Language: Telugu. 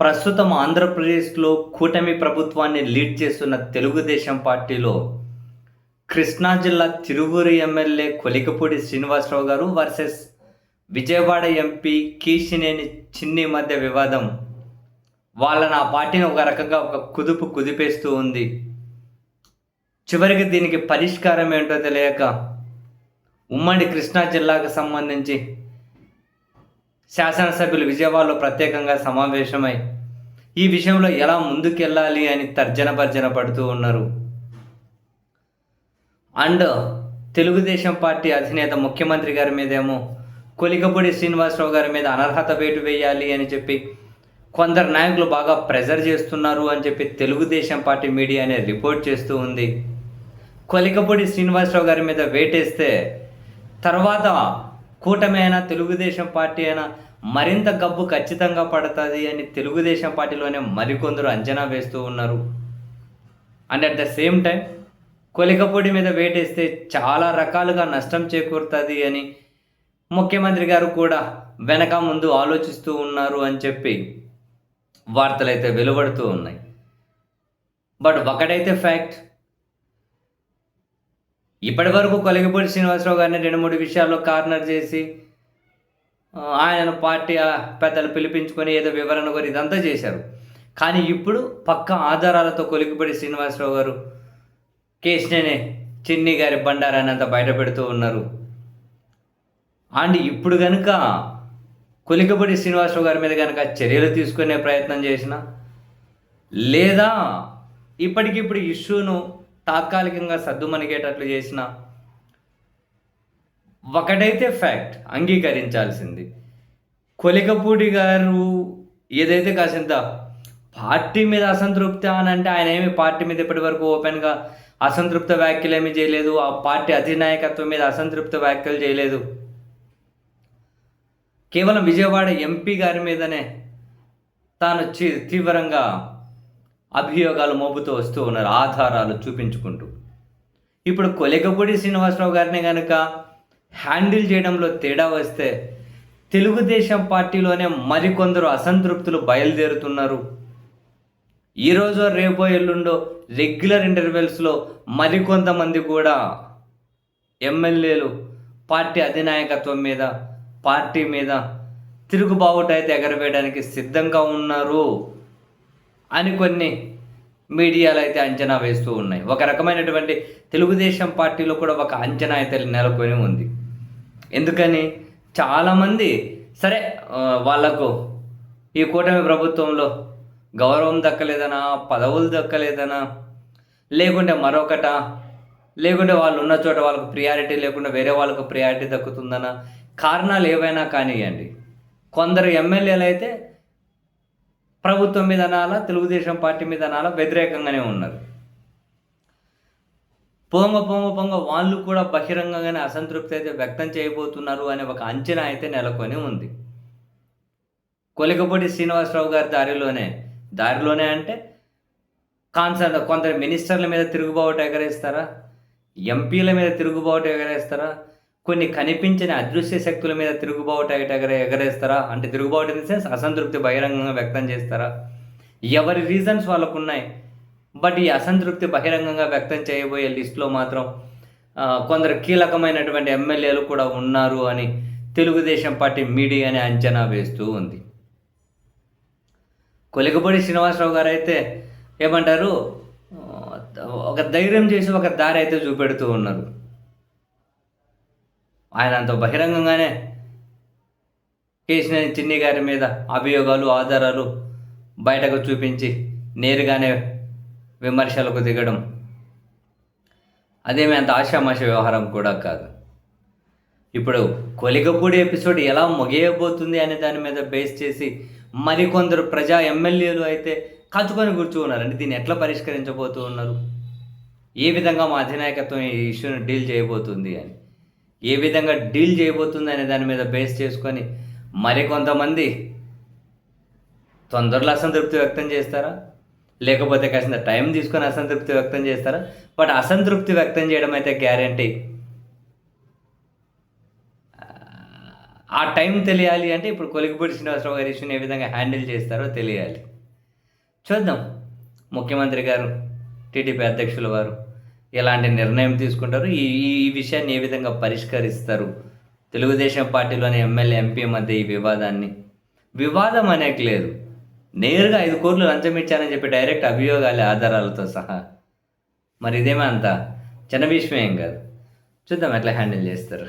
ప్రస్తుతం ఆంధ్రప్రదేశ్లో కూటమి ప్రభుత్వాన్ని లీడ్ చేస్తున్న తెలుగుదేశం పార్టీలో కృష్ణా జిల్లా తిరువూరు ఎమ్మెల్యే కొలికపూడి శ్రీనివాసరావు గారు వర్సెస్ విజయవాడ ఎంపీ కీషినేని చిన్ని మధ్య వివాదం. వాళ్ళని ఆ పార్టీని ఒక రకంగా ఒక కుదుపు కుదిపేస్తూ ఉంది. చివరికి దీనికి పరిష్కారం ఏంటో తెలియక ఉమ్మడి కృష్ణా జిల్లాకు సంబంధించి శాసనసభ్యులు విజయవాడలో ప్రత్యేకంగా సమావేశమై ఈ విషయంలో ఎలా ముందుకెళ్ళాలి అని తర్జన భర్జన పడుతూ ఉన్నారు. అండ్ తెలుగుదేశం పార్టీ అధినేత ముఖ్యమంత్రి గారి మీదేమో కొలికపూడి శ్రీనివాసరావు గారి మీద అనర్హత వేటు వేయాలి అని చెప్పి కొందరు నాయకులు బాగా ప్రెజర్ చేస్తున్నారు అని చెప్పి తెలుగుదేశం పార్టీ మీడియానే రిపోర్ట్ చేస్తూ ఉంది. కొలికపూడి శ్రీనివాసరావు గారి మీద వేటేస్తే తర్వాత కూటమి అయినా తెలుగుదేశం పార్టీ అయినా మరింత గబ్బు ఖచ్చితంగా పడుతుంది అని తెలుగుదేశం పార్టీలోనే మరికొందరు అంచనా వేస్తూ ఉన్నారు. And at the same time Kolikapudi మీద వేటేస్తే చాలా రకాలుగా నష్టం చేకూరుతుంది అని ముఖ్యమంత్రి గారు కూడా వెనక ముందు ఆలోచిస్తూ ఉన్నారు అని చెప్పి వార్తలు అయితే వెలువడుతూ ఉన్నాయి. బట్ ఒకటైతే ఫ్యాక్ట్ ఇప్పటి వరకు కొలిగిపూడి శ్రీనివాసరావు గారిని రెండు మూడు విషయాల్లో కార్నర్ చేసి ఆయన పార్టీ పెద్దలు పిలిపించుకొని ఏదో వివరణ కూడా ఇదంతా చేశారు. కానీ ఇప్పుడు పక్క ఆధారాలతో కొలిగిపూడి శ్రీనివాసరావు గారు కేసునే చిన్ని గారి బండారాన్ని అంతా బయట పెడుతూ ఉన్నారు. అండ్ ఇప్పుడు కనుక కొలికపూడి శ్రీనివాసరావు గారి మీద కనుక చర్యలు తీసుకునే ప్రయత్నం చేసిన లేదా ఇప్పటికిప్పుడు ఇష్యూను తాత్కాలికంగా సర్దుమణిగేటట్లు చేసిన ఒకటైతే ఫ్యాక్ట్ అంగీకరించాల్సింది. కొలికపూడి గారు ఏదైతే కాసింత పార్టీ మీద అసంతృప్తి అని అంటే ఆయన ఏమి పార్టీ మీద ఇప్పటివరకు ఓపెన్గా అసంతృప్త వ్యాఖ్యలు ఏమీ చేయలేదు ఆ పార్టీ అధినాయకత్వం మీద అసంతృప్త వ్యాఖ్యలు చేయలేదు. కేవలం విజయవాడ ఎంపీ గారి మీదనే తాను తీవ్రంగా అభియోగాలు మోపుతూ వస్తూ ఉన్నారు ఆధారాలు చూపించుకుంటూ. ఇప్పుడు కొలికపూడి శ్రీనివాసరావు గారిని కనుక హ్యాండిల్ చేయడంలో తేడా వస్తే తెలుగుదేశం పార్టీలోనే మరికొందరు అసంతృప్తులు బయలుదేరుతున్నారు. ఈరోజు రేపో ఎల్లుండో రెగ్యులర్ ఇంటర్వెల్స్లో మరికొంతమంది కూడా ఎమ్మెల్యేలు పార్టీ అధినాయకత్వం మీద పార్టీ మీద తిరుగుబావుట అయితే ఎగరవేయడానికి సిద్ధంగా ఉన్నారు అని కొన్ని మీడియాలు అయితే అంచనా వేస్తూ ఉన్నాయి. ఒక రకమైనటువంటి తెలుగుదేశం పార్టీలో కూడా ఒక అంచనా అయితే నెలకొని ఉంది. ఎందుకని? చాలామంది సరే వాళ్ళకు వాళ్ళకు ఈ కూటమి ప్రభుత్వంలో గౌరవం దక్కలేదనా పదవులు దక్కలేదనా లేకుంటే మరొకట లేకుంటే వాళ్ళు ఉన్న చోట వాళ్ళకు ప్రియారిటీ లేకుండా వేరే వాళ్ళకు ప్రియారిటీ దక్కుతుందనా? కారణాలు ఏవైనా కానివ్వండి. కొందరు ఎమ్మెల్యేలు అయితే ప్రభుత్వం మీద అనాలా తెలుగుదేశం పార్టీ మీద అనాలా వ్యతిరేకంగానే ఉన్నారు పొంగ పొంగ పొంగ వాళ్ళు కూడా బహిరంగంగానే అసంతృప్తి అయితే వ్యక్తం చేయబోతున్నారు అనే ఒక అంచనా అయితే నెలకొని ఉంది. కొలికపూడి శ్రీనివాసరావు గారి దారిలోనే దారిలోనే అంటే కాన్సర్ కొందరు మినిస్టర్ల మీద తిరుగుబాటు ఎగరేస్తారా? ఎంపీల మీద తిరుగుబాటు ఎగరేస్తారా? కొన్ని కనిపించని అదృశ్య శక్తుల మీద తిరుగుబాటు ఎగర ఎగరేస్తారా? అంటే తిరుగుబాటు ఇన్ సెన్స్ అసంతృప్తి బహిరంగంగా వ్యక్తం చేస్తారా? ఎవరి రీజన్స్ వాళ్ళకు ఉన్నాయి బట్ ఈ అసంతృప్తి బహిరంగంగా వ్యక్తం చేయబోయే లిస్టులో మాత్రం కొందరు కీలకమైనటువంటి ఎమ్మెల్యేలు కూడా ఉన్నారు అని తెలుగుదేశం పార్టీ మీడియాని అంచనా వేస్తూ ఉంది. కొలికపూడి శ్రీనివాసరావు గారు అయితే ఏమంటారు ఒక ధైర్యం చేసి ఒక దారి అయితే చూపెడుతూ ఉన్నారు. ఆయన అంత బహిరంగంగానే కేసినేని చిన్ని గారి మీద అభియోగాలు ఆధారాలు బయటకు చూపించి నేరుగానే విమర్శలకు దిగడం. అదేమి అంత ఆషామాష వ్యవహారం కూడా కాదు. ఇప్పుడు కొలిగపూడి ఎపిసోడ్ ఎలా ముగియబోతుంది అనే దాని మీద బేస్ చేసి మరికొందరు ప్రజా ఎమ్మెల్యేలు అయితే కత్తుకొని కూర్చున్నారండి. దీన్ని ఎట్లా పరిష్కరించబోతూ ఉన్నారు ఏ విధంగా మా అధినాయకత్వం ఈ ఇష్యూని డీల్ చేయబోతుంది అని. ఏ విధంగా డీల్ చేయబోతుంది అనే దాని మీద బేస్ చేసుకొని మరికొంతమంది తొందరలో అసంతృప్తి వ్యక్తం చేస్తారా? లేకపోతే కాసిన టైం తీసుకొని అసంతృప్తి వ్యక్తం చేస్తారా? బట్ అసంతృప్తి వ్యక్తం చేయడం అయితే గ్యారంటీ. ఆ టైం తెలియాలి అంటే ఇప్పుడు కొలిగిపూడి శ్రీనివాసరావు గారి ఇష్యూని ఏ విధంగా హ్యాండిల్ చేస్తారో తెలియాలి. చూద్దాం. ముఖ్యమంత్రి గారు టీడీపీ అధ్యక్షుల వారు ఎలాంటి నిర్ణయం తీసుకుంటారు? ఈ ఈ విషయాన్ని ఏ విధంగా పరిష్కరిస్తారు? తెలుగుదేశం పార్టీలోని ఎమ్మెల్యే ఎంపీ మధ్య ఈ వివాదాన్ని? వివాదం అనేక లేదు. నేరుగా ఐదు కోట్లు లంచం ఇచ్చారని చెప్పి డైరెక్ట్ అభియోగాలే ఆధారాలతో సహా. మరి ఇదేమో చిన్న విషయం ఏం కాదు. చూద్దాం ఎట్లా హ్యాండిల్ చేస్తారు.